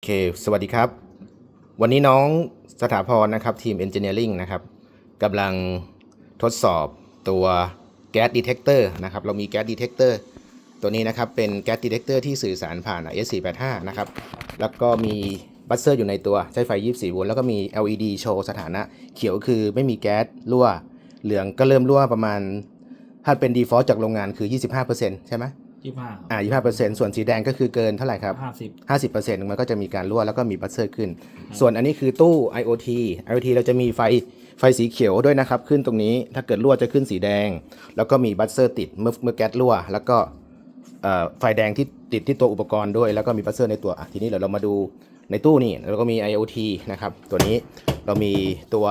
โอเค สวัสดีครับ วันนี้น้องสถาพรนะครับทีม Engineering นะครับกำลังทดสอบตัวแก๊สดีเท c เตอร์นะครับ เรามีแก๊สดีเท c เตอร์ตัวนี้นะครับ เป็นแก๊สดีเท c เตอร์ที่สื่อสารผ่าน S485 นะครับ แล้วก็มีบัสเซอร์อยู่ในตัวใช้ไฟ 24 โวลต์แล้วก็มี LED โชว์สถานะ เขียวคือไม่มีแก๊สรั่ว เหลืองก็เริ่มรั่วประมาณ ถ้าเป็น default จากโรงงานคือ 25%ใช่ไหม ยี่ห้าอ่า25%ส่วนสีแดงก็คือเกินเท่าไหร่ครับห้าสิบ50%มันก็จะมีการรั่วแล้วก็มีบัสเซอร์ขึ้น ส่วนอันนี้คือตู้ IoT IoT เราจะมีไฟไฟสีเขียวด้วยนะครับ ขึ้นตรงนี้ถ้าเกิดรั่วจะขึ้นสีแดง แล้วก็มีบัสเซอร์ติดเมื่อเมื่อแก๊สรั่ว แล้วก็เอ่อไฟแดงที่ติดที่ตัวอุปกรณ์ด้วย แล้วก็มีบัสเซอร์ในตัวอะทีนี้เดี๋ยวเรามาดูในตู้นี่เราก็มี IoT นะครับตัวนี้เรามีตัว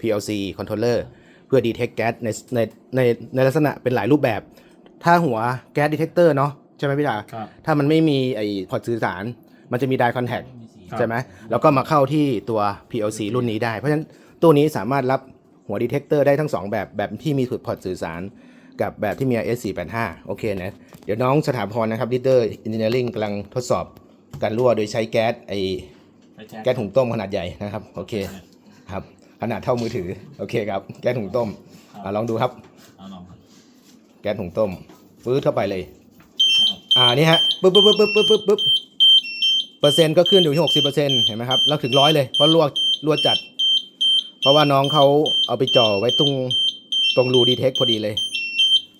PLC controller เพื่อ detect แก๊สในในในในลักษณะเป็นหลายรูปแบบ ถ้าหัวแก๊ส detector เนาะใช่ไหมพี่ดาครับถ้ามันไม่มีไอ้พอร์ตสื่อสาร มันจะมี die contact ครับใช่ไหมแล้วก็มาเข้าที่ตัว PLC รุ่นนี้ได้ เพราะฉะนั้นตัวนี้สามารถรับหัว detector ได้ทั้ง 2 แบบแบบที่มีพอร์ตสื่อสารกับแบบที่มี S485 โอเคนะ เดี๋ยวน้องสถาพรนะครับ leader engineering กำลังทดสอบการรั่วโดยใช้แก๊สไอ้ไปแจ็คแก๊สถุงต้มขนาดใหญ่นะครับโอเคครับขนาดเท่ามือถือโอเคครับแก๊สถุงต้มอะลองดูครับเอาลองครับ แก๊สถุงต้ม ฟื้ดเข้าไปเลย อ่านี่ฮะปึ๊บปึ๊บปึ๊บปึ๊บปึ๊บปึ๊บเปอร์เซ็นต์ก็ขึ้นอยู่ที่หกสิบเปอร์เซ็นต์เห็นไหมครับแล้วถึงร้อยเลยเพราะลวกลวกจัด เพราะว่าน้องเขาเอาไปจ่อไว้ตรงตรงรูดีเทคพอดีเลย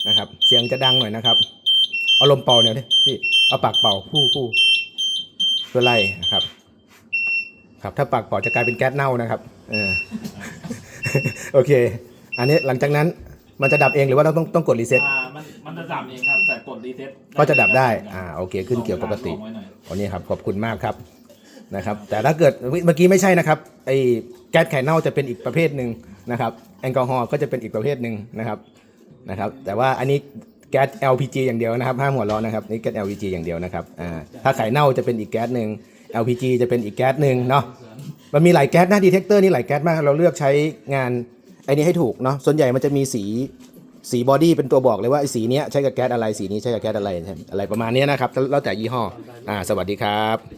นะครับ เสียงจะดังหน่อยนะครับเอาลมเป่าเนี่ยพี่เอาปากเป่าฟู่ฟู่เพื่อไล่นะครับ ครับถ้าปากเป่าจะกลายเป็นแก๊สเน่านะครับเออโอเค อันนี้หลังจากนั้นมันจะดับเองหรือว่าเราต้องต้องกดรีเซ็ต มันมันจะดับเองครับแต่กดรีเซ็ตก็จะดับได้ อ่า โอเค ขึ้นเกี่ยวปกติลองไว้หน่อยวันนี้ครับ ขอบคุณมากครับ นะครับ แต่ถ้าเกิดเมื่อกี้ไม่ใช่นะครับ ไอ้แก๊สไข่เน่าจะเป็นอีกประเภทหนึ่งนะครับ แอลกอฮอล์ก็จะเป็นอีกประเภทหนึ่งนะครับ นะครับ แต่ว่าอันนี้แก๊ส LPG อย่างเดียวนะครับ ห้ามหัวเร้อนนะครับ นี่แก๊ส LPG อย่างเดียวนะครับ อ่า ถ้าไข่เน่าจะเป็นอีกแก๊สหนึ่ง LPG จะเป็นอีกแก๊สหนึ่งเนาะ มันมีหลายแก๊สนะดีเทคเตอร์นี่หลายแก๊สมาก เราเลือกใช้งานไอ้นี้ให้ถูกเนาะ ส่วนใหญ่มันจะมีสี สีบอดี้เป็นตัวบอกเลยว่าไอ้สีเนี้ยใช้กับแก๊สอะไรสีนี้ใช้กับแก๊สอะไรอะไรประมาณเนี้ยนะครับแล้วแต่ยี่ห้ออ่าสวัสดีครับ